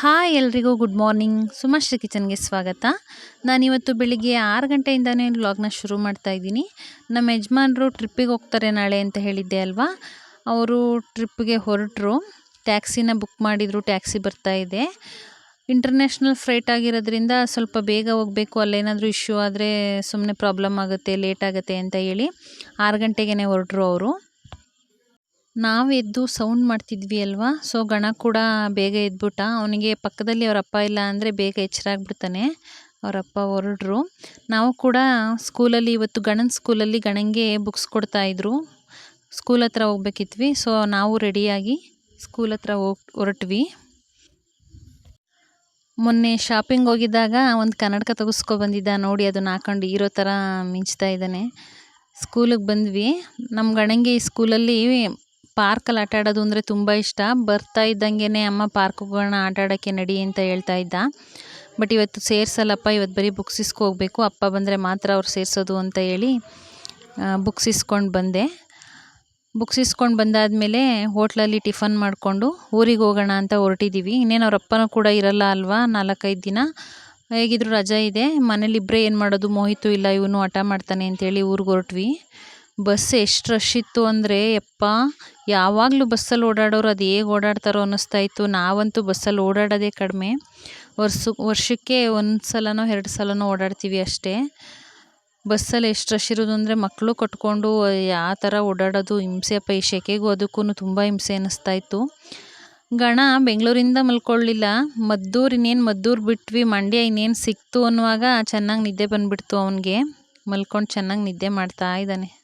Hi ಎಲ್ರಿಗೂ, good morning. ಸುಮಶ್ರೀ ಕಿಚನ್ಗೆ ಸ್ವಾಗತ. ನಾನಿವತ್ತು ಬೆಳಿಗ್ಗೆ ಆರು ಗಂಟೆಯಿಂದನೇ ವ್ಲಾಗ್ನ ಶುರು ಮಾಡ್ತಾ ಇದ್ದೀನಿ. ನಮ್ಮ ಯಜಮಾನರು ಟ್ರಿಪ್ಪಿಗೆ ಹೋಗ್ತಾರೆ ನಾಳೆ ಅಂತ ಹೇಳಿದ್ದೆ ಅಲ್ವಾ? ಅವರು ಟ್ರಿಪ್ಗೆ ಹೊರಟರು. ಟ್ಯಾಕ್ಸಿನ ಬುಕ್ ಮಾಡಿದರು, ಟ್ಯಾಕ್ಸಿ ಬರ್ತಾ ಇದೆ. ಇಂಟರ್ನ್ಯಾಷನಲ್ ಫ್ರೈಟ್ ಆಗಿರೋದ್ರಿಂದ ಸ್ವಲ್ಪ ಬೇಗ ಹೋಗಬೇಕು, ಅಲ್ಲೇನಾದರೂ ಇಶ್ಯೂ ಆದರೆ ಸುಮ್ಮನೆ ಪ್ರಾಬ್ಲಮ್ ಆಗುತ್ತೆ, ಲೇಟ್ ಆಗುತ್ತೆ ಅಂತ ಹೇಳಿ ಆರು ಗಂಟೆಗೇ ಹೊರಟರು ಅವರು. ನಾವು ಎದ್ದು ಸೌಂಡ್ ಮಾಡ್ತಿದ್ವಿ ಅಲ್ವಾ? ಸೊ ಗಣ ಕೂಡ ಬೇಗ ಎದ್ಬಿಟ್ಟ. ಅವನಿಗೆ ಪಕ್ಕದಲ್ಲಿ ಅವರಪ್ಪ ಇಲ್ಲ ಅಂದರೆ ಬೇಗ ಎಚ್ಚರ ಆಗ್ಬಿಡ್ತಾನೆ ಅವರಪ್ಪ ಹೊರಡ್ರು ನಾವು ಕೂಡ ಸ್ಕೂಲಲ್ಲಿ ಇವತ್ತು ಗಣನ ಸ್ಕೂಲಲ್ಲಿ ಗಣಂಗೆ ಬುಕ್ಸ್ ಕೊಡ್ತಾಯಿದ್ರು ಸ್ಕೂಲ್ ಹತ್ರ ಹೋಗ್ಬೇಕಿದ್ವಿ ಸೊ ನಾವು ರೆಡಿಯಾಗಿ ಸ್ಕೂಲ್ ಹತ್ರ ಹೊರಟ್ವಿ. ಮೊನ್ನೆ ಶಾಪಿಂಗ್ ಹೋಗಿದ್ದಾಗ ಒಂದು ಕನ್ನಡಕ ತೆಗೆಸ್ಕೊ ಬಂದಿದ್ದ. ನೋಡಿ, ಅದನ್ನ ಹಾಕೊಂಡು ಇರೋ ಥರ ಮಿಂಚ್ತಾ ಇದ್ದಾನೆ. ಸ್ಕೂಲಿಗೆ ಬಂದ್ವಿ. ನಮ್ಮ ಗಣಂಗೆ ಈ ಸ್ಕೂಲಲ್ಲಿ ಪಾರ್ಕಲ್ಲಿ ಆಟ ಆಡೋದು ಅಂದರೆ ತುಂಬ ಇಷ್ಟ. ಬರ್ತಾ ಇದ್ದಂಗೆನೇ ಅಮ್ಮ ಪಾರ್ಕ್ ಹೋಗೋಣ ಆಟ ಆಡೋಕ್ಕೆ ನಡಿ ಅಂತ ಹೇಳ್ತಾ ಇದ್ದ. ಬಟ್ ಇವತ್ತು ಸೇರಿಸಲ್ಲಪ್ಪ, ಇವತ್ತು ಬರೀ ಬುಕ್ಸ್ ಹೋಗಬೇಕು. ಅಪ್ಪ ಬಂದರೆ ಮಾತ್ರ ಅವ್ರು ಸೇರಿಸೋದು ಅಂತ ಹೇಳಿ ಬುಕ್ಸ್ ಇಸ್ಕೊಂಡು ಬಂದೆ. ಬುಕ್ಸ್ ಇಸ್ಕೊಂಡು ಬಂದಾದಮೇಲೆ ಹೋಟ್ಲಲ್ಲಿ ಟಿಫನ್ ಮಾಡಿಕೊಂಡು ಊರಿಗೆ ಹೋಗೋಣ ಅಂತ ಹೊರಟಿದ್ದೀವಿ ಇನ್ನೇನು ಅವ್ರ ಅಪ್ಪನೂ ಕೂಡ ಇರಲ್ಲ ಅಲ್ವಾ? ನಾಲ್ಕೈದು ದಿನ. ಹೇಗಿದ್ರು ರಜೆ ಇದೆ. ಮನೇಲಿ ಇಬ್ಬರೇ ಏನು ಮಾಡೋದು? ಮೋಹಿತು ಇಲ್ಲ, ಇವನು ಹಠ ಮಾಡ್ತಾನೆ ಅಂತೇಳಿ ಊರಿಗೆ ಹೊರಟ್ವಿ. ಬಸ್ ಎಷ್ಟು ರಶ್ ಇತ್ತು ಅಂದರೆ, ಯಪ್ಪ ಯಾವಾಗಲೂ ಬಸ್ಸಲ್ಲಿ ಓಡಾಡೋರು ಅದು ಹೇಗೆ ಓಡಾಡ್ತಾರೋ ಅನ್ನಿಸ್ತಾ ಇತ್ತು ನಾವಂತೂ ಬಸ್ಸಲ್ಲಿ ಓಡಾಡೋದೇ ಕಡಿಮೆ. ವರ್ಷ, ವರ್ಷಕ್ಕೆ ಒಂದು ಸಲನೋ ಎರಡು ಸಲನೋ ಓಡಾಡ್ತೀವಿ ಅಷ್ಟೇ. ಬಸ್ಸಲ್ಲಿ ಎಷ್ಟು ರಶ್ ಇರೋದು ಅಂದರೆ ಮಕ್ಕಳು ಕಟ್ಕೊಂಡು ಯಾವ ಥರ ಓಡಾಡೋದು ಹಿಂಸೆಯಪ್ಪ ಈ ಶೆಕೆಗೂ ಅದಕ್ಕೂ ತುಂಬ ಹಿಂಸೆ ಅನ್ನಿಸ್ತಾ ಇತ್ತು ಗಣ ಬೆಂಗಳೂರಿಂದ ಮಲ್ಕೊಳ್ಳಿಲ್ಲ. ಮದ್ದೂರು ಇನ್ನೇನು ಮದ್ದೂರು ಬಿಟ್ವಿ, ಮಂಡ್ಯ ಇನ್ನೇನು ಸಿಕ್ತು ಅನ್ನುವಾಗ ಚೆನ್ನಾಗಿ ನಿದ್ದೆ ಬಂದುಬಿಡ್ತು ಅವನಿಗೆ. ಮಲ್ಕೊಂಡು ಚೆನ್ನಾಗಿ ನಿದ್ದೆ ಮಾಡ್ತಾ ಇದ್ದಾನೆ.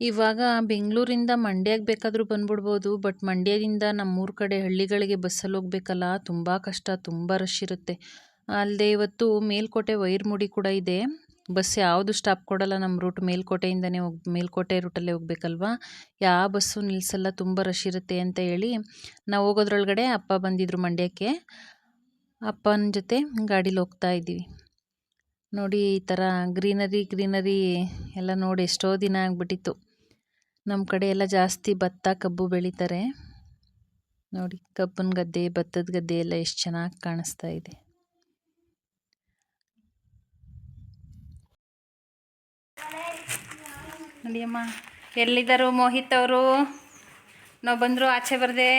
ಇವಾಗ ಬೆಂಗಳೂರಿಂದ ಮಂಡ್ಯಕ್ಕೆ ಬೇಕಾದರೂ ಬಂದ್ಬಿಡ್ಬೋದು, ಬಟ್ ಮಂಡ್ಯದಿಂದ ನಮ್ಮೂರ ಕಡೆ ಹಳ್ಳಿಗಳಿಗೆ ಬಸ್ಸಲ್ಲಿ ಹೋಗ್ಬೇಕಲ್ಲ, ತುಂಬ ಕಷ್ಟ, ತುಂಬ ರಶ್ ಇರುತ್ತೆ. ಅಲ್ಲದೆ ಇವತ್ತು ಮೇಲ್ಕೋಟೆ ವೈರ್ಮುಡಿ ಕೂಡ ಇದೆ. ಬಸ್ ಯಾವುದು ಸ್ಟಾಪ್ ಕೊಡಲ್ಲ ನಮ್ಮ ರೂಟ್ ಮೇಲ್ಕೋಟೆಯಿಂದನೇ ಹೋಗಿ, ಮೇಲ್ಕೋಟೆ ರೂಟಲ್ಲೇ ಹೋಗ್ಬೇಕಲ್ವಾ? ಯಾವ ಬಸ್ಸು ನಿಲ್ಲಿಸಲ್ಲ ತುಂಬ ರಶ್ ಇರುತ್ತೆ ಅಂತ ಹೇಳಿ ನಾವು ಹೋಗೋದ್ರೊಳಗಡೆ ಅಪ್ಪ ಬಂದಿದ್ದರು ಮಂಡ್ಯಕ್ಕೆ. ಅಪ್ಪನ ಜೊತೆ ಗಾಡೀಲಿ ಹೋಗ್ತಾ ಇದ್ದೀವಿ. ನೋಡಿ ಈ ಥರ ಗ್ರೀನರಿ ಗ್ರೀನರಿ ಎಲ್ಲ ನೋಡಿ ಎಷ್ಟೋ ದಿನ ಆಗಿಬಿಟ್ಟಿತ್ತು. ನಮ್ಮ ಕಡೆ ಎಲ್ಲ ಜಾಸ್ತಿ ಭತ್ತ ಕಬ್ಬು ಬೆಳೀತಾರೆ. ನೋಡಿ ಕಬ್ಬನ ಗದ್ದೆ ಭತ್ತದ ಗದ್ದೆ ಎಲ್ಲ ಎಷ್ಟು ಚೆನ್ನಾಗಿ ಕಾಣಿಸ್ತಾ ಇದೆ. ನೋಡಿ ಅಮ್ಮ ಎಲ್ಲಿದ್ದರು ಮೋಹಿತ್ ಅವರು? ನಾವು ಬಂದರು ಆಚೆ ಬರ್ದೆ?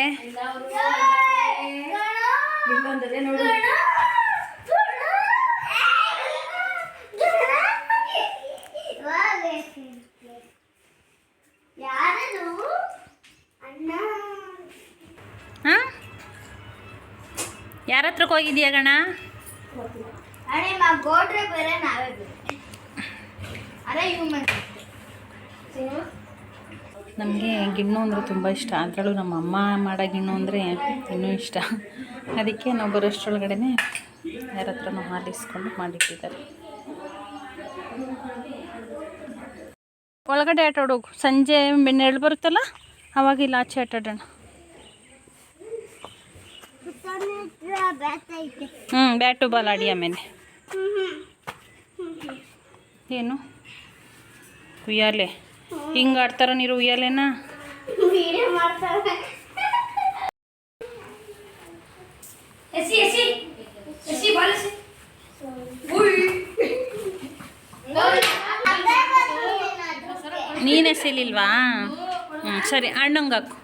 ಹಾಂ? ಯಾರ ಹತ್ರಕ್ಕೆ ಹೋಗಿದೀಯ ಗಣ? ನಮಗೆ ಗಿಣ್ಣು ಅಂದರೆ ತುಂಬ ಇಷ್ಟ. ಅದರಲ್ಲೂ ನಮ್ಮ ಅಮ್ಮ ಮಾಡೋ ಗಿಣ್ಣು ಅಂದರೆ ಇನ್ನೂ ಇಷ್ಟ. ಅದಕ್ಕೆ ನಾವು ಬರೋಷ್ಟರೊಳಗಡೆ ಯಾರ ಹತ್ರನೂ ಹಾಲಿಸ್ಕೊಂಡು ಮಾಡಿಟ್ಟಿದ್ದಾರೆ. ಒಳಗಡೆ ಆಟ ಆಡೋಗು ಸಂಜೆ ನೆರಳು ಬರುತ್ತಲ್ಲ? ಅವಾಗ ಇಲ್ಲ ಆಚೆ ಆಟಾಡೋಣ ಹ್ಞೂ ಬ್ಯಾಟು ಬಾಲ್ ಆಡಿ ಆಮೇಲೆ. ಏನು? ಉಯ್ಯಾಲೆ. ಹಿಂಗೆ ಆಡ್ತಾರ ನೀರು ಉಯ್ಯಾಲೆನಾ? ನೀನೆ ಎಸಿಲಿಲ್ವಾ? ಸರಿ, ಅಣ್ಣಂಗೆ ಹಾಕು.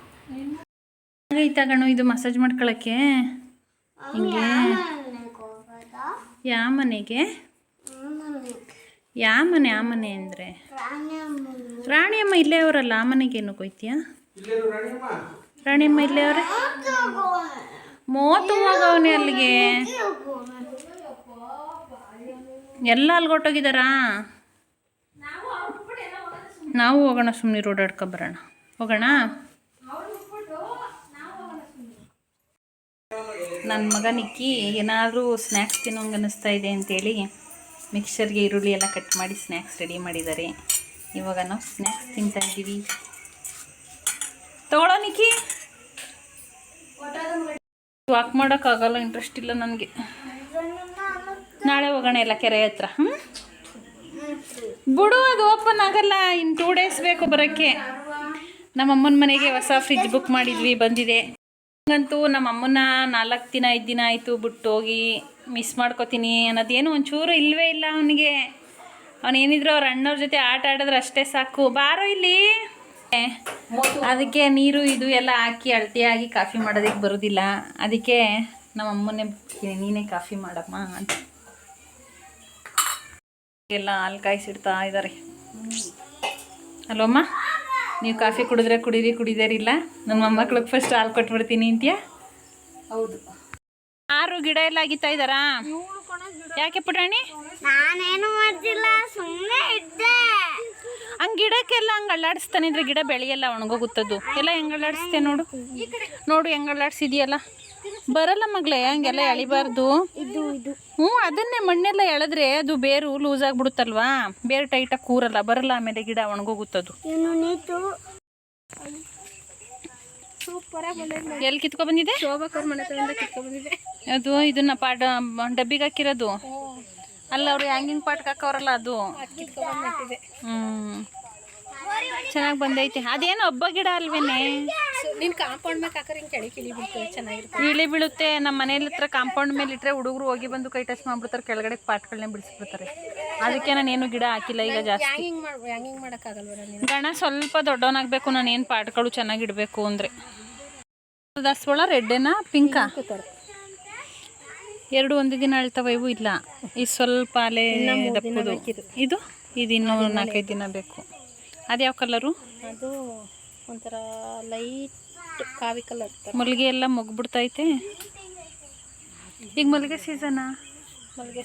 ಇದು ಮಸಾಜ್ ಮಾಡ್ಕೊಳಕ್ಕೆ. ಹಿಂಗೆ. ಯಾವ ಮನೆಗೆ? ಯಾವ ಮನೆ, ಆ ಮನೆ ಅಂದರೆ? ರಾಣಿಯಮ್ಮ ಇಲ್ಲೇ ಅವರಲ್ಲ, ಆ ಮನೆಗೆ ಏನು ಕೊಯ್ತೀಯ? ರಾಣಿಯಮ್ಮ ಇಲ್ಲೇ ಅವರೇ? ಮೂವತ್ತು ಹೋಗವನೇ ಅಲ್ಲಿಗೆ? ಎಲ್ಲ ಅಲ್ಗೊಟ್ಟೋಗಿದ್ದಾರಾ ನಾವು ಹೋಗೋಣ ಸುಮ್ಮನೆ ರೋಡಾಡ್ಕೊಬರೋಣ ಹೋಗೋಣ? ನನ್ನ ಮಗ ನಿಕ್ಕಿ ಏನಾದರೂ ಸ್ನ್ಯಾಕ್ಸ್ ತಿನ್ನೋಂಗೆ ಅನ್ನಿಸ್ತಾ ಇದೆ ಅಂತೇಳಿ ಮಿಕ್ಸರ್ಗೆ ಈರುಳ್ಳಿ ಎಲ್ಲ ಕಟ್ ಮಾಡಿ ಸ್ನ್ಯಾಕ್ಸ್ ರೆಡಿ ಮಾಡಿದ್ದಾರೆ. ಇವಾಗ ನಾವು ಸ್ನ್ಯಾಕ್ಸ್ ತಿಂತಾ ಇದ್ದೀವಿ. ತಗೊಳ್ಳೋ ನಿಕ್ಕಿ? ವಾಕ್ ಮಾಡೋಕ್ಕಾಗಲ್ಲ ಇಂಟ್ರೆಸ್ಟ್ ಇಲ್ಲ ನನಗೆ. ನಾಳೆ ಹೋಗೋಣ ಎಲ್ಲ ಕೆರೆ ಹತ್ರ ಹ್ಞೂ ಬಿಡು, ಅದು ಓಪನ್ ಆಗಲ್ಲ ಇನ್ನು ಟೂ ಡೇಸ್ ಬೇಕು ಬರೋಕ್ಕೆ. ನಮ್ಮ ಅಮ್ಮನ ಮನೆಗೆ ಹೊಸ ಫ್ರಿಜ್ ಬುಕ್ ಮಾಡಿದ್ವಿ, ಬಂದಿದೆ. ಹಂಗಂತೂ ನಮ್ಮ ಅಮ್ಮನ ನಾಲ್ಕು ದಿನ, ಐದು ದಿನ ಆಯಿತು ಬಿಟ್ಟು ಹೋಗಿ ಮಿಸ್ ಮಾಡ್ಕೋತೀನಿ ಅನ್ನೋದೇನು ಒಂಚೂರು ಇಲ್ಲವೇ ಇಲ್ಲ ಅವನಿಗೆ. ಅವನೇನಿದ್ರು ಅವ್ರ ಅಣ್ಣವ್ರ ಜೊತೆ ಆಟ ಆಡಿದ್ರೆ ಅಷ್ಟೇ ಸಾಕು. ಬಾರೋ ಇಲ್ಲಿ. ಅದಕ್ಕೆ ನೀರು, ಇದು ಎಲ್ಲ ಹಾಕಿ ಅಳತೆಯಾಗಿ ಕಾಫಿ ಮಾಡೋದಕ್ಕೆ ಬರೋದಿಲ್ಲ. ಅದಕ್ಕೆ ನಮ್ಮ ಅಮ್ಮನೇ ನೀನೇ ಕಾಫಿ ಮಾಡಮ್ಮ ಅಂತ. ಎಲ್ಲ ಹಾಲು ಕಾಯಿಸಿಡ್ತಾ ಇದ್ದಾರೆ ಅಲ್ವಮ್ಮ ನೀವು ಕಾಫಿ ಕುಡಿದ್ರೆ ಕುಡೀರಿ ಕುಡಿದಾರಿಲ್ಲ ನನ್ನ ಮೊಮ್ಮಕ್ಳಿಗೆ ಫಸ್ಟ್ ಹಾಲು ಕೊಟ್ಬಿಡ್ತೀನಿ ಅಂತೀಯ? ಹೌದು. ಆರು ಗಿಡ ಎಲ್ಲ ಆಗಿತ್ತಾ ಇದ್ದಾರಾ? ಯಾಕೆ ಪುಟಾಣಿ? ನಾನೇನು ಮಾಡ್ತಿಲ್ಲ ಸುಮ್ಮನೆ ಇದ್ದೆ. ಹಂಗೆ ಗಿಡಕ್ಕೆಲ್ಲ ಹಂಗೆ ಅಳ್ಳಾಡಿಸ್ತಾನಿದ್ರೆ ಗಿಡ ಬೆಳೆಯಲ್ಲ ಒಣಗೋಗುತ್ತದು ಎಲ್ಲ ಹೆಂಗೆ ನೋಡು. ನೋಡು ಹೆಂಗೆ ಅಲ್ಲಾಡ್ಸಿದ್ಯಲ್ಲ. ಬರಲ್ಲ ಮಗಳೇ ಹಂಗೆಲ್ಲ ಎಳಿಬಾರ್ದು. ಹ್ಞೂ ಅದನ್ನೇ ಮಣ್ಣೆಲ್ಲ ಎಳೆದ್ರೆ ಅದು ಬೇರು ಲೂಸ್ ಆಗ್ಬಿಡುತ್ತಲ್ವಾ? ಬೇರು ಟೈಟಾಗಿ ಕೂರಲ್ಲ ಬರಲ್ಲ ಆಮೇಲೆ ಗಿಡ ಒಣಗೋಗುತ್ತದು ಎಲ್ಲಿ ಕಿತ್ಕೊ ಬಂದಿದೆ ಅದು ಇದನ್ನ ಪಾಡ ಡಬ್ಬಿಗೆ ಹಾಕಿರೋದು. ಅಲ್ಲ ಅವ್ರು ಹ್ಯಾಂಗಿಂಗ್ ಪಾಟ್ಗೆ ಹಾಕವ್ರಲ್ಲ ಅದು. ಹ್ಞೂ ಹ್ಮ್. ಚೆನ್ನಾಗಿ ಬಂದೈತೆ. ಅದೇನು ಹಬ್ಬ ಗಿಡ ಅಲ್ವೇನೆ? ನೀನು ಕಾಂಪೌಂಡ್ ಮೇಲೆ ಹಾಕರೆ ಹಿಂಗೆ ಕೆಳಗೆ ಇಳಿ ಚೆನ್ನಾಗಿರುತ್ತೆ. ಇಳಿ ಬೀಳುತ್ತೆ. ನಮ್ಮ ಮನೇಲಿ ಹತ್ರ ಕಾಂಪೌಂಡ್ ಮೇಲೆ ಇಟ್ಟರೆ ಹುಡುಗರು ಹೋಗಿ ಬಂದು ಕೈ ಟಚ್ ಮಾಡ್ಬಿಡ್ತಾರೆ ಕೆಳಗಡೆ ಪಾಟ್ಗಳನ್ನೇ ಬಿಡಿಸ್ಬಿಡ್ತಾರೆ. ಅದಕ್ಕೆ ನಾನೇನು ಗಿಡ ಹಾಕಿಲ್ಲ ಈಗ ಜಾಸ್ತಿ. ಹ್ಯಾಂಗಿಂಗ್ ಮಾಡ್ ಹ್ಯಾಂಗಿಂಗ್ ಮಾಡೋಕ್ಕಾಗಲ್ವಲ್ಲ ನೀನು? ಗಣ ಸ್ವಲ್ಪ ದೊಡ್ಡವನಾಗಬೇಕು ನಾನು ಏನು ಪಾಟ್ಗಳು ಚೆನ್ನಾಗಿ ಇಡಬೇಕು ಅಂದರೆ. ದಾಸವಾಳ ರೆಡ್ಡೇನಾ ಪಿಂಕಾ ಎರಡು ಒಂದು ದಿನ ಅಳ್ತಾವ ಇವು ಇಲ್ಲ. ಈ ಸ್ವಲ್ಪ ಅಲೆ ದಪ್ಪದು. ಇದು? ಇದು ಇನ್ನೂ ನಾಲ್ಕೈದು ದಿನ ಬೇಕು. ಅದು ಯಾವ ಕಲರು? ಅದು ಒಂಥರ ಲೈಟ್ ಕಾವಿ ಕಲರ್ ಮಲ್ಲಿಗೆ ಎಲ್ಲ ಮುಗ್ಬಿಡ್ತೈತೆ. ಈಗ ಮಲ್ಲಿಗೆ ಸೀಸನಾ? ಮಲ್ಲಿಗೆ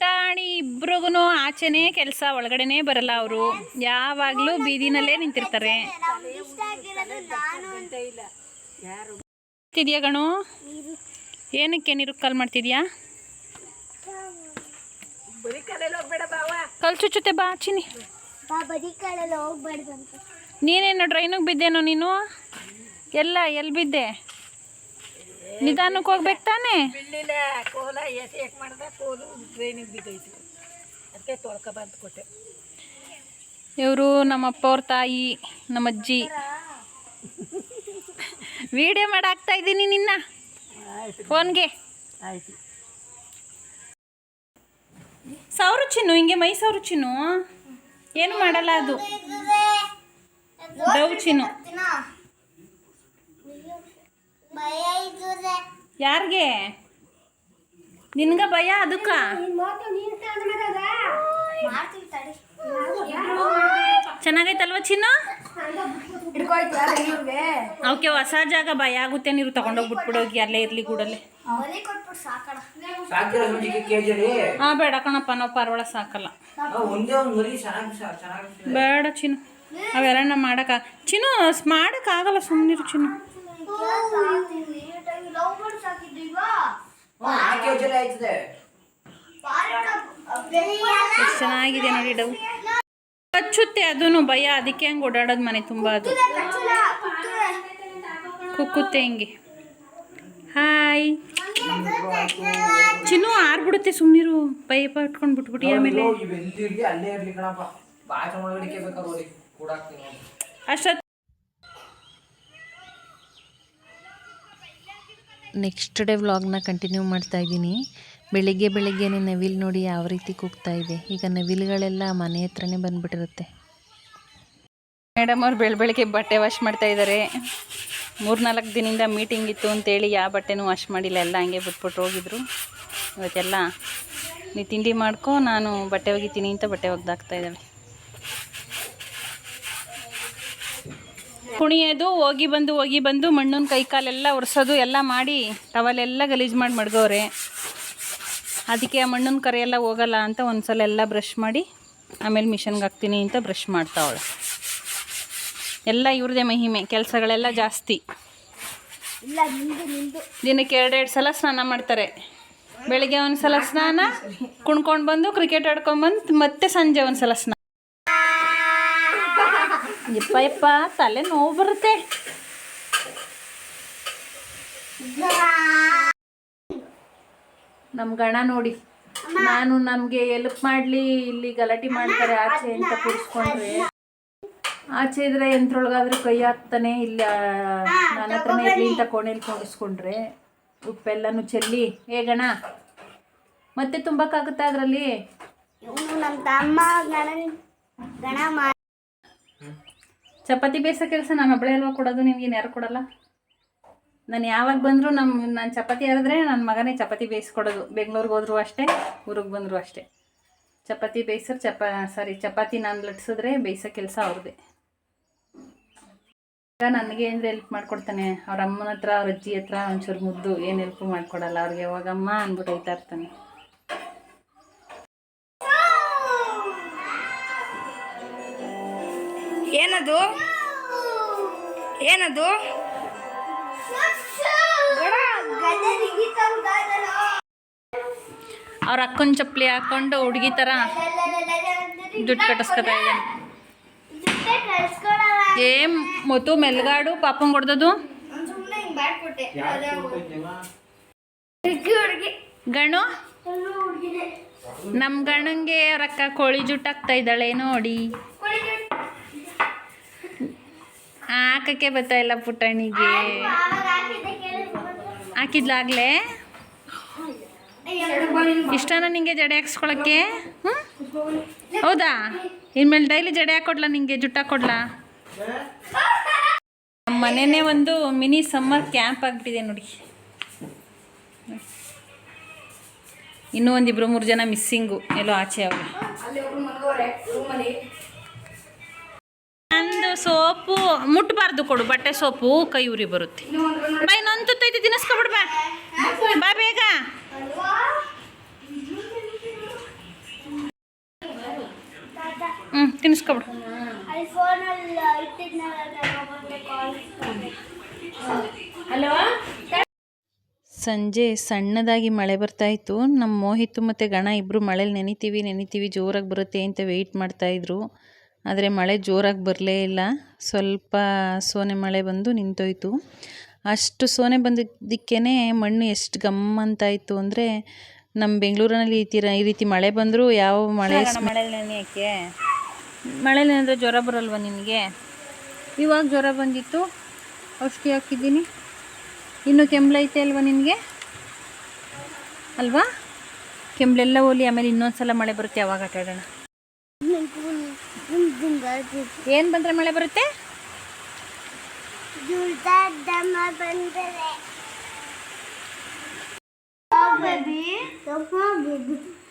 ಟಾಣಿ ಇಬ್ರಿಗೂ ಆಚೆನೇ ಕೆಲಸ ಒಳಗಡೆನೇ ಬರಲ್ಲ ಅವರು. ಯಾವಾಗಲೂ ಬೀದಿನಲ್ಲೇ ನಿಂತಿರ್ತಾರೆ. ಗಣು? ಏನಕ್ಕೆ ನೀರು ಕಾಲ್ ಮಾಡ್ತಿದ್ಯಾ? ಕಲ್ ಚುಚ್ಚುತ್ತೆ ಬಾ ಚಿನಿ ಬದಿ ಕಡೆಲ್ಲ ಹೋಗ್ಬಾರ್ದಂತ. ನೀನೇನು ಟ್ರೈನಿಗೆ ಬಿದ್ದೇನೋ ನೀನು? ಎಲ್ಲ ಎಲ್ಲಿ ಬಿದ್ದೆ? ನಿಧಾನಕ್ಕೆ ಹೋಗ್ಬೇಕು ತಾನೇ? ಕೋಲ ಎಸ್ ಏಟ್ ಮಾಡ್ದೆ ಕೋಲು ಟ್ರೈನಿಗೆ ಬಿದ್ದೈತಿ. ಅದಕ್ಕೆ ತೊಳ್ಕೊಬಂದು ಕೊಟ್ಟೆ. ಇವರು ನಮ್ಮ ಅಪ್ಪ ಅವ್ರ ತಾಯಿ ನಮ್ಮ ಅಜ್ಜಿ ವಿಡಿಯೋ ಮಾಡಾಕ್ತಾ ಇದ್ದೀನಿ ನಿನ್ನ. ಫೋನ್ಗೆ. ಆಯ್ತು. ಸಾವಿರ ಚಿನ್ನು ಹಿಂಗೆ ಮೈ ಸಾವಿರ ಚಿನ್ನು. ಏನು ಮಾಡಲ್ಲ ಅದು? ಡೌಚಿನು ಯಾರಿಗೆ? ನಿನ್ಗ ಭಯ ಅದಕ್ಕ? ಚೆನ್ನಾಗೈತಲ್ವ ಚಿನ್ನ? ಅವಕ್ಕೆ ಹೊಸ ಜಾಗ ಭಯ ಆಗುತ್ತೆ ನೀರು ತಗೊಂಡೋಗಿ ಬಿಟ್ಬಿಡೋಗಿ ಅಲ್ಲೇ ಇರ್ಲಿ ಗೂಡಲ್ಲೇ. ಸಾಕಿರೋ ಹಾ ಬೇಡ ಕಣಪ್ಪ ನಾವು ಪಾರವಾಳ ಸಾಕಲ್ಲ. ಒಂದೇ ಒಂದು ಮರಿ ಚೆನ್ನಾಗಿ ಚೆನ್ನಾಗಿ ಬೇಡ ಚಿನ್ನು ಅವೆಲ್ಲ ಮಾಡಕ ಚಿನ್ನು ಮಾಡಕ್ಕಾಗಲ್ಲ ಸುಮ್ಮನಿರು ಚಿನ್ನು. ಎಷ್ಟು ಚೆನ್ನಾಗಿದೆ ನೋಡಿ ಡವ್ ಕಚ್ಚುತ್ತೆ ಅದೂ ಭಯ ಅದಕ್ಕೆ ಹಂಗೆ ಓಡಾಡೋದು ಮನೆ ತುಂಬ ಅದು. ಕುಕ್ಕುತ್ತೆ ಹಿಂಗೆ. ಹಾಯ್. ಚಿನ್ನು ಆರ್ಬಿಡುತ್ತೆ ಸುಮ್ಮನಿರು ಪೈಪ ಇಟ್ಕೊಂಡು ಬಿಟ್ಬಿಟ್ಟು ಆಮೇಲೆ. ಅಷ್ಟ ಅಷ್ಟೊತ್ತು ನೆಕ್ಸ್ಟ್ ಡೇ ವ್ಲಾಗ್ನ ಕಂಟಿನ್ಯೂ ಮಾಡ್ತಾ ಇದ್ದೀನಿ. ಬೆಳಿಗ್ಗೆ ಬೆಳಿಗ್ಗೆನೇ ನವಿಲು ನೋಡಿ ಯಾವ ರೀತಿ ಕೂಗ್ತಾ ಇದೆ. ಈಗ ನವಿಲುಗಳೆಲ್ಲ ಮನೆ ಹತ್ರನೇ ಬಂದ್ಬಿಟ್ಟಿರುತ್ತೆ. ಮೇಡಮ್ ಅವ್ರು ಬೆಳ ಬೆಳಗ್ಗೆ ಬಟ್ಟೆ ವಾಶ್ ಮಾಡ್ತಾ ಇದ್ದಾರೆ ಮೂರ್ನಾಲ್ಕು ದಿನದಿಂದ ಮೀಟಿಂಗ್ ಇತ್ತು ಅಂತೇಳಿ ಯಾವ ಬಟ್ಟೆನೂ ವಾಶ್ ಮಾಡಿಲ್ಲ, ಎಲ್ಲ ಹಂಗೆ ಬಿಟ್ಬಿಟ್ಟು ಹೋಗಿದ್ರು. ಇವತ್ತೆಲ್ಲ ನೀ ತಿಂಡಿ ಮಾಡ್ಕೊ, ನಾನು ಬಟ್ಟೆ ಒಗಿತೀನಿ ಅಂತ ಬಟ್ಟೆ ಒಗ್ದಾಕ್ತಾ ಇದ್ದಾಳೆ ಕುಣಿಯೋದು, ಹೋಗಿ ಬಂದು ಹೋಗಿ ಬಂದು, ಮಣ್ಣಿನ ಕೈ ಕಾಲೆಲ್ಲ ಒರೆಸೋದು, ಎಲ್ಲ ಮಾಡಿ ಟವಲೆಲ್ಲ ಗಲೀಜು ಮಾಡಿ ಮಡ್ಗೋರೆ ಅದಕ್ಕೆ ಆ ಮಣ್ಣನ ಕರೆಯೆಲ್ಲ ಹೋಗಲ್ಲ ಅಂತ ಒಂದು ಸಲ ಎಲ್ಲ ಬ್ರಷ್ ಮಾಡಿ, ಆಮೇಲೆ ಮಿಷನ್ಗೆ ಹಾಕ್ತೀನಿ ಅಂತ ಬ್ರಷ್ ಮಾಡ್ತಾವಳೆ. ಎಲ್ಲ ಇವ್ರದೇ ಮಹಿಮೆ ಕೆಲಸಗಳೆಲ್ಲ ಜಾಸ್ತಿ. ದಿನಕ್ಕೆ ಎರಡೆರಡು ಸಲ ಸ್ನಾನ ಮಾಡ್ತಾರೆ. ಬೆಳಿಗ್ಗೆ ಒಂದು ಸಲ ಸ್ನಾನ ಕುಣ್ಕೊಂಡು ಬಂದು ಕ್ರಿಕೆಟ್ ಆಡ್ಕೊಂಬಂದು ಮತ್ತೆ ಸಂಜೆ ಒಂದು ಸಲ ಸ್ನಾನ. ಯಪ್ಪ ಯಪ್ಪ ತಲೆ ನೋವು ಬರುತ್ತೆ. ನಮ್ಮ ಗಣ ನೋಡಿ ನಾನು ನಮಗೆ ಎಲ್ಪ್ ಮಾಡಲಿ ಇಲ್ಲಿ ಗಲಾಟೆ ಮಾಡ್ತಾರೆ ಆಚೆ ಅಂತ ಕೂರಿಸ್ಕೊಂಡ್ರೆ. ಆಚೆ ಇದ್ರೆ ಯಂತ್ರೊಳಗಾದ್ರೂ ಕೈ ಹಾಕ್ತಾನೆ ಇಲ್ಲ ನನ್ನ ಹತ್ರನೇ ಇರಲಿ ಅಂತ ಕೋಣೆಲಿ ಕೂಡಿಸ್ಕೊಂಡ್ರೆ ಉಪ್ಪೆಲ್ಲನೂ ಚೆಲ್ಲಿ. ಹೇಗಣ ಗಣ ಮತ್ತೆ ತುಂಬಕ್ಕಾಗುತ್ತಾ ಅದರಲ್ಲಿ? ಚಪಾತಿ ಬೇಯಿಸೋ ಕೆಲಸ ನಾನು ಒಬ್ಬಳೆ ಅಲ್ವಾ ಕೊಡೋದು? ನಿಮ್ಗೇನು ಯಾರು ಕೊಡಲ್ಲ? ನಾನು ಯಾವಾಗ ಬಂದರೂ ನಮ್ಮ ನಾನು ಚಪಾತಿ ಹರಿದ್ರೆ ನನ್ನ ಮಗನೇ ಚಪಾತಿ ಬೇಯಿಸ್ಕೊಡೋದು. ಬೆಂಗ್ಳೂರಿಗೆ ಹೋದ್ರು ಅಷ್ಟೇ ಊರಿಗೆ ಬಂದರೂ ಅಷ್ಟೇ. ಚಪಾತಿ ಬೇಯಿಸಿದ್ರೆ ಚಪಾ ಸಾರಿ ಚಪಾತಿ ನಾನು ಲಟ್ಸಿದ್ರೆ ಬೇಯಿಸೋ ಕೆಲಸ ಅವ್ರದ್ದೇ ಈಗ ನನಗೆ ಅಂದರೆ ಹೆಲ್ಪ್ ಮಾಡ್ಕೊಡ್ತಾನೆ? ಅವ್ರ ಅಮ್ಮನ ಹತ್ರ ಅವ್ರ ಅಜ್ಜಿ ಹತ್ರ ಒಂಚೂರು ಮುದ್ದು ಏನು ಹೆಲ್ಪ್ ಮಾಡ್ಕೊಡಲ್ಲ. ಅವ್ರಿಗೆ ಯಾವಾಗಮ್ಮ ಅಂದ್ಬಿಟ್ಟು ಐತಾ ಇರ್ತಾನೆ. ಏನದು? ಏನದು? ಅವ್ರ ಅಕ್ಕನ ಚಪ್ಪಲಿ ಹಾಕೊಂಡು ಹುಡುಗಿ ಥರ ದುಡ್ಡು ಕಟ್ಟಿಸ್ಕೊತಾ ಇದ್ದಾನೆ. ಏ ಮೊತ್ತು ಮೆಲ್ಗಾಡು ಪಾಪಂ ಕೊಡ್ದದು ಗಣು ನಮ್ಮ ಗಣಂಗೆ ರಕ್ಕ ಕೋಳಿ ಜುಟ್ಟು ಹಾಕ್ತಾ ಇದ್ದಾಳೆ ನೋಡಿ. ಹಾಕಕ್ಕೆ ಬರ್ತಾ ಇಲ್ಲ ಪುಟಾಣಿಗೆ ಹಾಕಿದ್ಲಾಗ್ಲೇ? ಇಷ್ಟನ ನಿಂಗೆ ಜಡೆ ಹಾಕ್ಸ್ಕೊಳಕ್ಕೆ? ಹ್ಞೂ ಹೌದಾ? ಇನ್ಮೇಲೆ ಡೈಲಿ ಜಡೆ ಹಾಕೊಡ್ಲಾ ನಿಂಗೆ ಜುಟ್ಟು ಹಾಕೊಡ್ಲಾ? ನಮ್ಮ ಮನೆಯೇ ಒಂದು ಮಿನಿ ಸಮ್ಮರ್ ಕ್ಯಾಂಪ್ ಆಗಿಬಿಟ್ಟಿದೆ ನೋಡಿ. ಇನ್ನೂ ಒಂದಿಬ್ರು ಮೂರು ಜನ ಮಿಸ್ಸಿಂಗು, ಎಲ್ಲೋ ಆಚೆ ಅವರು. ನಂದು ಸೋಪು, ಮುಟ್ಬಾರ್ದು ಕೊಡು, ಬಟ್ಟೆ ಸೋಪು, ಕೈ ಉರಿ ಬರುತ್ತೆ. ಬಾ, ಇನ್ನೊಂದು ತುತ್ತೈತಿ ತಿನ್ನಿಸ್ಕೊಬಿಡು ಬಾ. ಬಾ ಬೇಗ. ಹ್ಞೂ ತಿನ್ನಿಸ್ಕೊಬಿಡು. ಅಲ್ಲಿ ಫೋನಲ್ಲಿ ಇಟ್ಟಿದ್ನಲ್ಲ ಸಂಜೆ ಸಣ್ಣದಾಗಿ ಮಳೆ ಬರ್ತಾ ಇತ್ತು. ನಮ್ಮ ಮೋಹಿತು ಮತ್ತು ಗಣ ಇಬ್ಬರು ಮಳೇಲಿ ನೆನಿತೀವಿ ನೆನಿತೀವಿ ಜೋರಾಗಿ ಬರುತ್ತೆ ಅಂತ ವೆಯ್ಟ್ ಮಾಡ್ತಾಯಿದ್ರು ಆದರೆ ಮಳೆ ಜೋರಾಗಿ ಬರಲೇ ಇಲ್ಲ. ಸ್ವಲ್ಪ ಸೋನೆ ಮಳೆ ಬಂದು ನಿಂತೋಯ್ತು. ಅಷ್ಟು ಸೋನೆ ಬಂದಿದ್ದಕ್ಕೇ ಮಣ್ಣು ಎಷ್ಟು ಗಮ್ ಅಂತ ಇತ್ತು ಅಂದರೆ ನಮ್ಮ ಬೆಂಗಳೂರಿನಲ್ಲಿ ಈ ತೀರ ಈ ರೀತಿ ಮಳೆ ಬಂದರೂ ಯಾವ ಮಳೆ ಮಳೆ ನೆನೆಯೋಕ್ಕೆ. ಮಳೆ ನೆನೆದ್ರೆ ಜ್ವರ ಬರಲ್ವ ನಿನಗೆ ಇವಾಗ ಜ್ವರ ಬಂದಿತ್ತು. ಔಷಧಿ ಹಾಕಿದ್ದೀನಿ. ಇನ್ನೂ ಕೆಮ್ಲೈತೆ ಅಲ್ವಾ ನಿನಗೆ? ಅಲ್ವಾ? ಕೆಮ್ಮಲೆಲ್ಲ ಹೋಲಿ, ಆಮೇಲೆ ಇನ್ನೊಂದು ಸಲ ಮಳೆ ಬರುತ್ತೆ, ಯಾವಾಗ ಆಟ ಆಡೋಣ ಏನು ಬಂದರೆ ಮಳೆ ಬರುತ್ತೆ? ಬಂದರೆ.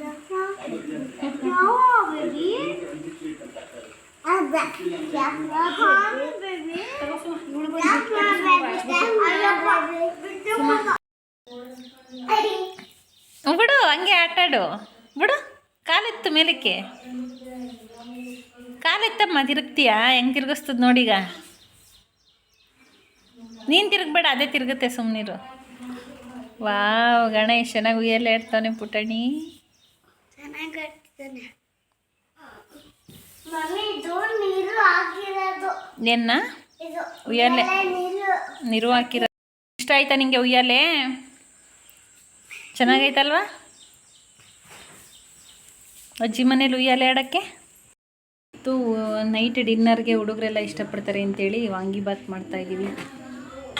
ಬಿಡು, ಹಂಗೆ ಆಟಾಡು ಬಿಡು, ಕಾಲೆತ್ತು ಮೇಲಕ್ಕೆ. ಕಾಲೆತ್ತಮ್ಮ, ತಿರುಗ್ತೀಯಾ? ಹೆಂಗೆ ತಿರುಗಿಸ್ತದ ನೋಡೀಗ? ನೀನು ತಿರುಗಬೇಡ, ಅದೇ ತಿರುಗುತ್ತೆ ಸುಮ್ಮನಿರು ವಾವ್ ಗಣೇಶ್ ಚೆನ್ನಾಗಿ ಉಯ್ಯಲ್ಲ ಇರ್ತಾವನೆ ಪುಟಣಿ. ಮಮ್ಮಿ ಇದು ನೀರು ಹಾಕಿರೋದು. ಇದು ಉಯ್ಯಾಲೆ. ನೀರು. ನೀರು ಹಾಕಿರೋ ಇಷ್ಟ ಆಯ್ತಾ ನಿಂಗೆ ಉಯ್ಯಾಲೆ? ಚೆನ್ನಾಗೈತಲ್ವಾ? ಅಜ್ಜಿ ಮನೇಲಿ ಉಯ್ಯಾಲೆ ಆಡೋಕ್ಕೆ? ಮತ್ತು ನೈಟ್ ಡಿನ್ನರ್ಗೆ ಹುಡುಗರೆಲ್ಲ ಇಷ್ಟಪಡ್ತಾರೆ ಅಂತೇಳಿ ವಾಂಗಿಬಾತ್ ಮಾಡ್ತಾಯಿದ್ದೀವಿ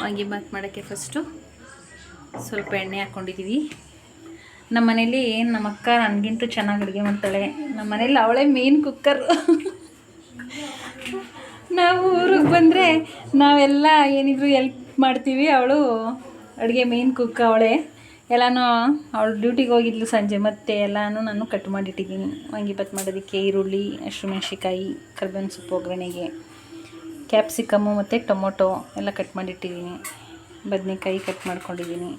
ವಾಂಗಿಬಾತ್ ಮಾಡೋಕ್ಕೆ ಫಸ್ಟು ಸ್ವಲ್ಪ ಎಣ್ಣೆ ಹಾಕ್ಕೊಂಡಿದ್ದೀವಿ ನಮ್ಮ ಮನೇಲಿ ನಮ್ಮ ಅಕ್ಕ ನನಗಿಂತೂ ಚೆನ್ನಾಗಿ ಅಡುಗೆ ಮಾಡ್ತಾಳೆ. ನಮ್ಮ ಮನೇಲಿ ಅವಳೇ ಮೇನ್ ಕುಕ್ಕರ್ ನಾವು ಊರಿಗೆ ಬಂದರೆ ನಾವೆಲ್ಲ ಏನಿದ್ರು ಎಲ್ಪ್ ಮಾಡ್ತೀವಿ. ಅವಳು ಅಡುಗೆ ಮೇನ್ ಕುಕ್ ಅವಳೇ. ಎಲ್ಲನೂ ಅವಳು ಡ್ಯೂಟಿಗೆ ಹೋಗಿದ್ಲು ಸಂಜೆ. ಮತ್ತೆ ಎಲ್ಲನೂ ನಾನು ಕಟ್ ಮಾಡಿಟ್ಟಿದ್ದೀನಿ. ವಾಂಗಿಬಾತ್ ಮಾಡೋದಕ್ಕೆ ಈರುಳ್ಳಿ ಹಸಿಮೆಣ್ಸಿಕಾಯಿ ಕರ್ಬೇವಿನ ಸೊಪ್ಪು ಒಗ್ಗರಣೆಗೆ ಕ್ಯಾಪ್ಸಿಕಮ್ಮು ಮತ್ತು ಟೊಮೊಟೊ ಎಲ್ಲ ಕಟ್ ಮಾಡಿಟ್ಟಿದ್ದೀನಿ. ಬದನೆಕಾಯಿ ಕಟ್ ಮಾಡ್ಕೊಂಡಿದ್ದೀನಿ.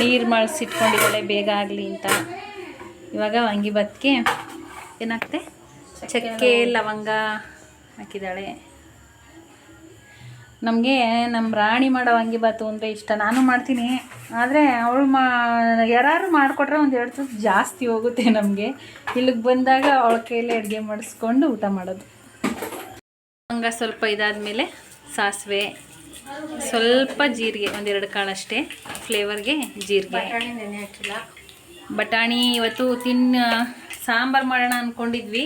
ನೀರು ಮಾಡಿಸಿಟ್ಕೊಂಡಿದ್ದಾಳೆ ಬೇಗ ಆಗಲಿ ಅಂತ. ಇವಾಗ ವಾಂಗಿಬಾತ್ಗೆ ಏನಾಗ್ತೆ? ಚಕ್ಕೆ, ಲವಂಗ ಹಾಕಿದ್ದಾಳೆ. ನಮಗೆ ನಮ್ಮ ರಾಣಿ ಮಾಡೋ ವಾಂಗಿಭಾತು ಅಂದರೆ ಇಷ್ಟ. ನಾನು ಮಾಡ್ತೀನಿ. ಆದರೆ ಅವಳು ಮಾ ಯಾರು ಮಾಡಿಕೊಟ್ರೆ ಒಂದು ಎರಡು ತುತ್ತು ಜಾಸ್ತಿ ಹೋಗುತ್ತೆ ನಮಗೆ. ಇಲ್ಲಿಗೆ ಬಂದಾಗ ಅವಳ ಕೈಯಲ್ಲಿ ಅಡುಗೆ ಮಾಡಿಸ್ಕೊಂಡು ಊಟ ಮಾಡೋದು. ಲವಂಗ ಸ್ವಲ್ಪ ಇದಾದಮೇಲೆ ಸಾಸಿವೆ ಸ್ವಲ್ಪ ಜೀರಿಗೆ ಒಂದೆರಡು ಕಾಳಷ್ಟೇ ಫ್ಲೇವರ್ಗೆ ಜೀರಿಗೆ. ಬಟಾಣಿ ಇವತ್ತು ತಿನ್ನ ಸಾಂಬಾರು ಮಾಡೋಣ ಅಂದ್ಕೊಂಡಿದ್ವಿ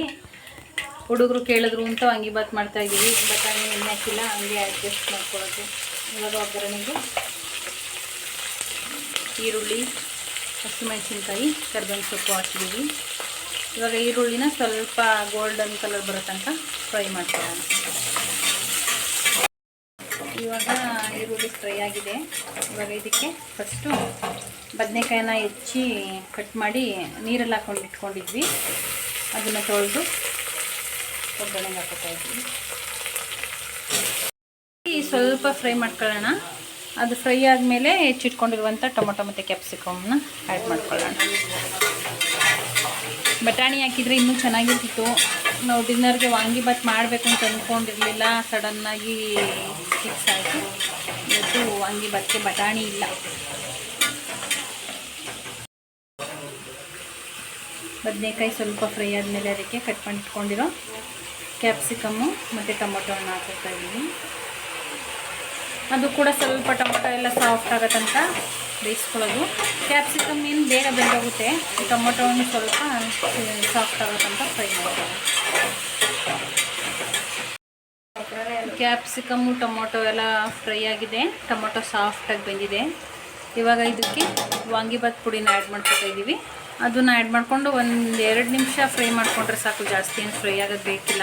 ಹುಡುಗರು ಕೇಳಿದ್ರು ಅಂತ ಬಾತ್ ಮಾಡ್ತಾ ಇದ್ದೀವಿ ಬಟಾಣಿ ಎಣ್ಣೆ ಹಾಕಿಲ್ಲ ಹಂಗೆ ಅಡ್ಜಸ್ಟ್ ಮಾಡ್ಕೊಳ್ಳೋದು. ಇವಾಗ ಒಗ್ಗರಣೆಗೆ ಈರುಳ್ಳಿ ಹಸಿಮೆಣಸಿನ್ಕಾಯಿ ಕರ್ಬೇವಿನ ಸೊಪ್ಪು ಹಾಕಿದ್ದೀವಿ ಇವಾಗ ಈರುಳ್ಳಿನ ಸ್ವಲ್ಪ ಗೋಲ್ಡನ್ ಕಲರ್ ಬರೋ ತನಕ ಫ್ರೈ ಮಾಡ್ಕೊಳ್ಳೋಣ. ಇವಾಗ ಈರುಳ್ಳಿ ಫ್ರೈ ಆಗಿದೆ. ಇವಾಗ ಇದಕ್ಕೆ ಫಸ್ಟು ಬದನೆಕಾಯಿನ ಹೆಚ್ಚಿ ಕಟ್ ಮಾಡಿ ನೀರಲ್ಲಿ ಹಾಕೊಂಡು ಇಟ್ಕೊಂಡಿದ್ವಿ. ಅದನ್ನು ತೊಳೆದು ಒಗ್ಗರಣೆಗೆ ಹಾಕೋತಾ ಇದ್ವಿ. ಸ್ವಲ್ಪ ಫ್ರೈ ಮಾಡ್ಕೊಳ್ಳೋಣ. ಅದು ಫ್ರೈ ಆದಮೇಲೆ ಹೆಚ್ಚಿಟ್ಕೊಂಡಿರುವಂಥ ಟೊಮೊಟೊ ಮತ್ತು ಕ್ಯಾಪ್ಸಿಕಮ್ನ ಆ್ಯಡ್ ಮಾಡ್ಕೊಳ್ಳೋಣ. ಬಟಾಣಿ ಹಾಕಿದರೆ ಇನ್ನೂ ಚೆನ್ನಾಗಿರ್ತಿತ್ತು. ನಾವು ಡಿನ್ನರ್ಗೆ ವಾಂಗಿಭಾತ್ ಮಾಡಬೇಕು ಅಂತ ಅಂದ್ಕೊಂಡಿರಲಿಲ್ಲ ಸಡನ್ನಾಗಿ ಫಿಕ್ಸ್ ಆಯಿತು. ಇವತ್ತು ವಾಂಗಿಬಾತ್ಗೆ ಬಟಾಣಿ ಇಲ್ಲ. ಬದನೆಕಾಯಿ ಸ್ವಲ್ಪ ಫ್ರೈ ಆದಮೇಲೆ ಅದಕ್ಕೆ ಕಟ್ ಮಾಡಿಟ್ಕೊಂಡಿರೋ ಕ್ಯಾಪ್ಸಿಕಮ್ಮು ಮತ್ತು ಟೊಮೊಟೊವನ್ನು ಹಾಕೋತಾ ಇದ್ದೀನಿ. ಅದು ಕೂಡ ಸ್ವಲ್ಪ ಟೊಮೊಟೊ ಎಲ್ಲ ಸಾಫ್ಟ್ ಆಗೋ ತನಕ ಬೇಯಿಸ್ಕೊಳ್ಳೋದು. ಕ್ಯಾಪ್ಸಿಕಮ್ ಏನು ಬೇಗ ಬೆಂದೋಗುತ್ತೆ ಟೊಮೊಟೊವನ್ನು ಸ್ವಲ್ಪ ಸಾಫ್ಟ್ ಆಗೋಕ್ಕಂತ ಫ್ರೈ ಮಾಡ್ಕೊಳ್ಳೋದು ಕ್ಯಾಪ್ಸಿಕಮ್ಮು ಟೊಮೊಟೊ ಎಲ್ಲ ಫ್ರೈ ಆಗಿದೆ. ಟೊಮೊಟೊ ಸಾಫ್ಟಾಗಿ ಬೆಂದಿದೆ. ಇವಾಗ ಇದಕ್ಕೆ ವಾಂಗಿಬಾತ್ ಪುಡಿನ ಆ್ಯಡ್ ಮಾಡ್ಕೊತಾ ಇದ್ದೀವಿ ಅದನ್ನು ಆ್ಯಡ್ ಮಾಡಿಕೊಂಡು ಒಂದು ಎರಡು ನಿಮಿಷ ಫ್ರೈ ಮಾಡಿಕೊಂಡ್ರೆ ಸಾಕು, ಜಾಸ್ತಿ ಏನು ಫ್ರೈ ಆಗೋದು ಬೇಕಿಲ್ಲ.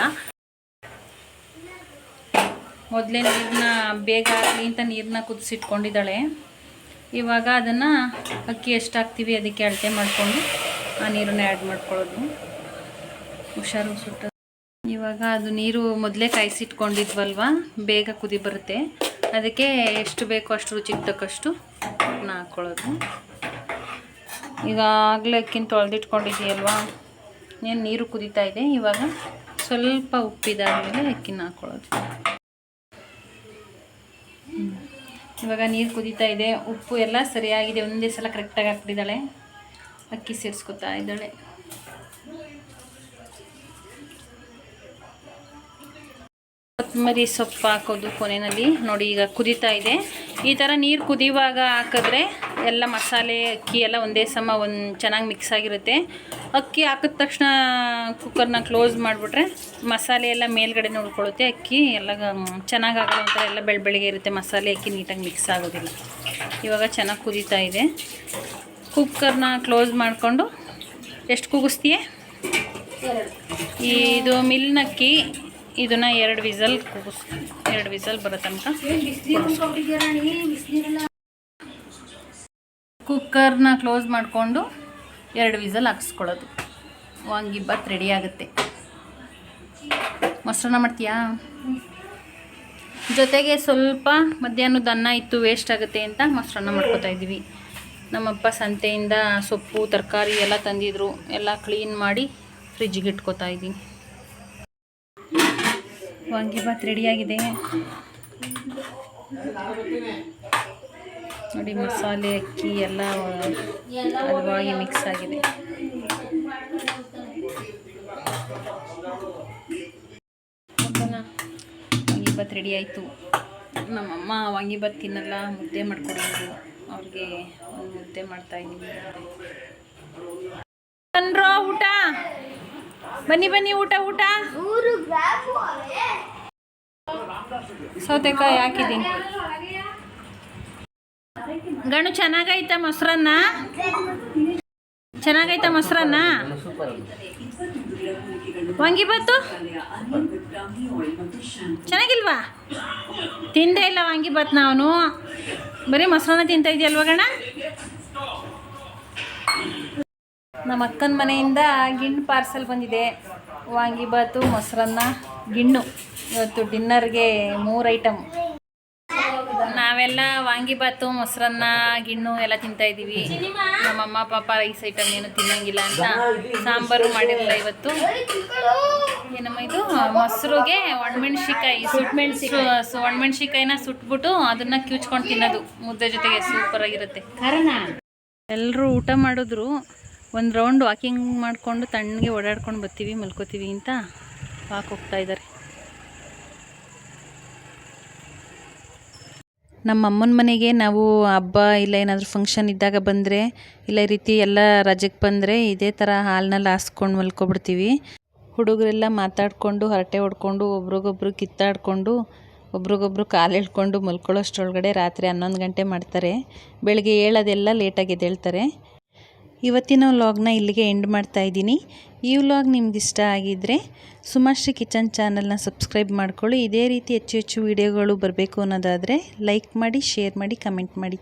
ಮೊದಲೇ ನೀರನ್ನ ಬೇಗ ಆಗಲಿ ಅಂತ ನೀರನ್ನ ಕುದಿಸಿಟ್ಕೊಂಡಿದ್ದಾಳೆ. ಇವಾಗ ಅದನ್ನು ಅಕ್ಕಿ ಎಷ್ಟು ಹಾಕ್ತೀವಿ ಅದಕ್ಕೆ ಅಳತೆ ಮಾಡಿಕೊಂಡು ಆ ನೀರನ್ನ ಆ್ಯಡ್ ಮಾಡ್ಕೊಳ್ಳೋದು. ಹುಷಾರು ಸುಟ್ಟ ಇವಾಗ ಅದು ನೀರು ಮೊದಲೇ ಕಾಯಿಸಿಟ್ಕೊಂಡಿದ್ವಲ್ವ? ಬೇಗ ಕುದಿ ಬರುತ್ತೆ. ಅದಕ್ಕೆ ಎಷ್ಟು ಬೇಕೋ ಅಷ್ಟು ರುಚಿಗೆ ತಕ್ಕಷ್ಟು ಉಪ್ಪನ್ನ ಹಾಕ್ಕೊಳ್ಳೋದು ಈಗ ಆಗಲೇ ಅಕ್ಕಿನ ತೊಳೆದಿಟ್ಕೊಂಡಿದ್ದೀಯಲ್ವಾ? ಏನು ನೀರು ಕುದೀತಾ ಇದೆ? ಇವಾಗ ಸ್ವಲ್ಪ ಉಪ್ಪಿದಾದ್ಮೇಲೆ ಅಕ್ಕಿನ ಹಾಕ್ಕೊಳ್ಳೋದು. ಇವಾಗ ನೀರು ಕುದೀತಾ ಇದೆ ಉಪ್ಪು ಎಲ್ಲ ಸರಿಯಾಗಿದೆ ಒಂದೇ ಸಲ ಕರೆಕ್ಟಾಗಿ ಹಾಕ್ಬಿಟ್ಟಿದ್ದಾಳೆ. ಅಕ್ಕಿ ಸೇರಿಸ್ಕೊತಾ ಇದ್ದಾಳೆ. ಕೊತ್ತಂಬರಿ ಸೊಪ್ಪು ಹಾಕೋದು ಕೊನೆಯಲ್ಲಿ. ನೋಡಿ ಈಗ ಕುದೀತಾ ಇದೆ. ಈ ಥರ ನೀರು ಕುದಿಯುವಾಗ ಹಾಕಿದ್ರೆ ಎಲ್ಲ ಮಸಾಲೆ ಅಕ್ಕಿ ಎಲ್ಲ ಒಂದೇ ಸಮ ಒಂದು ಚೆನ್ನಾಗಿ ಮಿಕ್ಸ್ ಆಗಿರುತ್ತೆ. ಅಕ್ಕಿ ಹಾಕಿದ ತಕ್ಷಣ ಕುಕ್ಕರ್ನ ಕ್ಲೋಸ್ ಮಾಡಿಬಿಟ್ರೆ ಮಸಾಲೆ ಎಲ್ಲ ಮೇಲ್ಗಡೆ ಉಳ್ಕೊಳ್ಳುತ್ತೆ. ಅಕ್ಕಿ ಎಲ್ಲ ಚೆನ್ನಾಗಿ ಆಗಲ್ಲ ಒಂಥರ ಎಲ್ಲ ಬೆಳ ಬೆಳಗ್ಗೆ ಇರುತ್ತೆ. ಮಸಾಲೆ ಅಕ್ಕಿ ನೀಟಾಗಿ ಮಿಕ್ಸ್ ಆಗೋದಿಲ್ಲ. ಇವಾಗ ಚೆನ್ನಾಗಿ ಕುದೀತಾ ಇದೆ. ಕುಕ್ಕರ್ನ ಕ್ಲೋಸ್ ಮಾಡಿಕೊಂಡು ಎಷ್ಟು ಕೂಗಿಸ್ತೀಯ ಇದು ಮಿಲ್ನಕ್ಕಿ ಇದನ್ನ ಎರಡು ವಿಸಲ್ ಕೂಗಿಸ್ ಎರಡು ವಿಸಲ್ ಬರೋ ತನಕ ಕುಕ್ಕರ್ನ ಕ್ಲೋಸ್ ಮಾಡಿಕೊಂಡು ಎರಡು ವಿಸಲ್ ಹಾಕಿಸ್ಕೊಳ್ಳೋದು. ವಾಂಗಿಬಾತ್ ರೆಡಿ ಆಗುತ್ತೆ. ಮೊಸರನ್ನ ಮಾಡ್ತೀಯಾ? ಜೊತೆಗೆ ಸ್ವಲ್ಪ ಮಧ್ಯಾಹ್ನದ ಅನ್ನ ಇತ್ತು ವೇಸ್ಟ್ ಆಗುತ್ತೆ ಅಂತ ಮೊಸರನ್ನ ಮಾಡ್ಕೊತಾ ಇದ್ದೀವಿ. ನಮ್ಮಪ್ಪ ಸಂತೆಯಿಂದ ಸೊಪ್ಪು, ತರಕಾರಿ ಎಲ್ಲ ತಂದಿದ್ರು. ಎಲ್ಲ ಕ್ಲೀನ್ ಮಾಡಿ ಫ್ರಿಜ್ಗೆ ಇಟ್ಕೊತಾ ಇದ್ದೀನಿ. ವಾಂಗಿಬಾತ್ ರೆಡಿಯಾಗಿದೆ. ನೋಡಿ ಮಸಾಲೆ, ಅಕ್ಕಿ ಎಲ್ಲ ಹಲವಾಗಿ ಮಿಕ್ಸ್ ಆಗಿದೆ. ವಾಂಗಿ ವಾಂಗಿಬಾತ್ ರೆಡಿ ಆಯಿತು. ನಮ್ಮಮ್ಮ ವಾಂಗಿಭಾತ್ ತಿನ್ನಲ್ಲ, ಮುದ್ದೆ ಮಾಡ್ಕೊಡೋದು. ಅವ್ರಿಗೆ ಮುದ್ದೆ ಮಾಡ್ತಾ ಬನ್ರೋ ಊಟ! ಬನ್ನಿ ಬನ್ನಿ, ಊಟ ಊಟ. ಸೌತೆಕಾಯಿ ಹಾಕಿದ್ದೀನಿ. ಗಣು ಚೆನ್ನಾಗೈತ ಮೊಸರನ್ನ? ಚೆನ್ನಾಗೈತ ಮೊಸರನ್ನ? ವಾಂಗಿಬಾತು ಚೆನ್ನಾಗಿಲ್ವಾ? ತಿಂದೇ ಇಲ್ಲ ವಾಂಗಿಬಾತ್ ನಾವು ಬರೀ ಮೊಸರನ್ನ ತಿಂತ ಇದೆಯಲ್ವ ಗಣ ನಮ್ಮ ಅಕ್ಕನ ಮನೆಯಿಂದ ಗಿಣ್ಣು ಪಾರ್ಸಲ್ ಬಂದಿದೆ. ವಾಂಗಿಬಾತು ಮೊಸರನ್ನ ಗಿಣ್ಣು. ಇವತ್ತು ಡಿನ್ನರ್ಗೆ ಮೂರು ಐಟಮ್. ನಾವೆಲ್ಲ ವಾಂಗಿಬಾತು ಮೊಸರನ್ನ ಗಿಣ್ಣು ಎಲ್ಲ ತಿಂತಾ ಇದ್ದೀವಿ. ನಮ್ಮಮ್ಮ ಪಾಪ ರೈಸ್ ಐಟಮ್ ಏನು ತಿನ್ನಂಗಿಲ್ಲ ಅಂತ ಸಾಂಬಾರು ಮಾಡಿರಲಿಲ್ಲ ಇವತ್ತು. ಏನಮ್ಮ ಇದು? ಮೊಸರುಗೆ ಒಣಮೆಣ್ಸಿಕಾಯಿ ಸುಟ್ಟು ಒಣಮೆಣ್ಸಿಕಾಯಿನ ಸುಟ್ಬಿಟ್ಟು ಅದನ್ನ ಕಿವ್ಚ್ಕೊಂಡು ತಿನ್ನೋದು. ಮುದ್ದೆ ಜೊತೆಗೆ ಸೂಪರ್ ಆಗಿರುತ್ತೆ ಎಲ್ಲರೂ ಊಟ ಮಾಡಿದ್ರು. ಒಂದು ರೌಂಡ್ ವಾಕಿಂಗ್ ಮಾಡಿಕೊಂಡು ತಣ್ಣಗೆ ಓಡಾಡ್ಕೊಂಡು ಬರ್ತೀವಿ, ಮಲ್ಕೋತೀವಿ ಅಂತ ವಾಕ್ ಹೋಗ್ತಾ ಇದ್ದಾರೆ ನಮ್ಮ ಅಮ್ಮನ ಮನೆಗೆ ನಾವು ಹಬ್ಬ ಇಲ್ಲ ಏನಾದರೂ ಫಂಕ್ಷನ್ ಇದ್ದಾಗ ಬಂದರೆ, ಇಲ್ಲ ಈ ರೀತಿ ಎಲ್ಲ ರಜೆಗೆ ಬಂದರೆ ಇದೇ ಥರ ಹಾಲ್ನಲ್ಲಿ ಹಾಸ್ಕೊಂಡು ಮಲ್ಕೊಬಿಡ್ತೀವಿ. ಹುಡುಗರೆಲ್ಲ ಮಾತಾಡಿಕೊಂಡು, ಹರಟೆ ಹೊಡ್ಕೊಂಡು, ಒಬ್ರಿಗೊಬ್ರು ಕಿತ್ತಾಡಿಕೊಂಡು, ಒಬ್ರಿಗೊಬ್ರು ಕಾಲು ಎಳ್ಕೊಂಡು ಮಲ್ಕೊಳ್ಳೋಷ್ಟರೊಳಗಡೆ ರಾತ್ರಿ ಹನ್ನೊಂದು ಗಂಟೆ ಮಾಡ್ತಾರೆ. ಬೆಳಗ್ಗೆ ಏಳೋದೆಲ್ಲ ಲೇಟಾಗಿ ಎದ್ದೇಳ್ತಾರೆ. ಇವತ್ತಿನ ವ್ಲಾಗ್ನ ಇಲ್ಲಿಗೆ ಎಂಡ್ ಮಾಡ್ತಾ ಇದ್ದೀನಿ. ಈ ವ್ಲಾಗ್ ನಿಮ್ಗೆ ಇಷ್ಟ ಆಗಿದ್ದರೆ ಸುಮಾಶ್ರೀ ಕಿಚನ್ ಚಾನಲ್ನ ಸಬ್ಸ್ಕ್ರೈಬ್ ಮಾಡ್ಕೊಳ್ಳಿ. ಇದೇ ರೀತಿ ಹೆಚ್ಚು ಹೆಚ್ಚು ವೀಡಿಯೋಗಳು ಬರಬೇಕು ಅನ್ನೋದಾದರೆ ಲೈಕ್ ಮಾಡಿ ಶೇರ್ ಮಾಡಿ ಕಮೆಂಟ್ ಮಾಡಿ.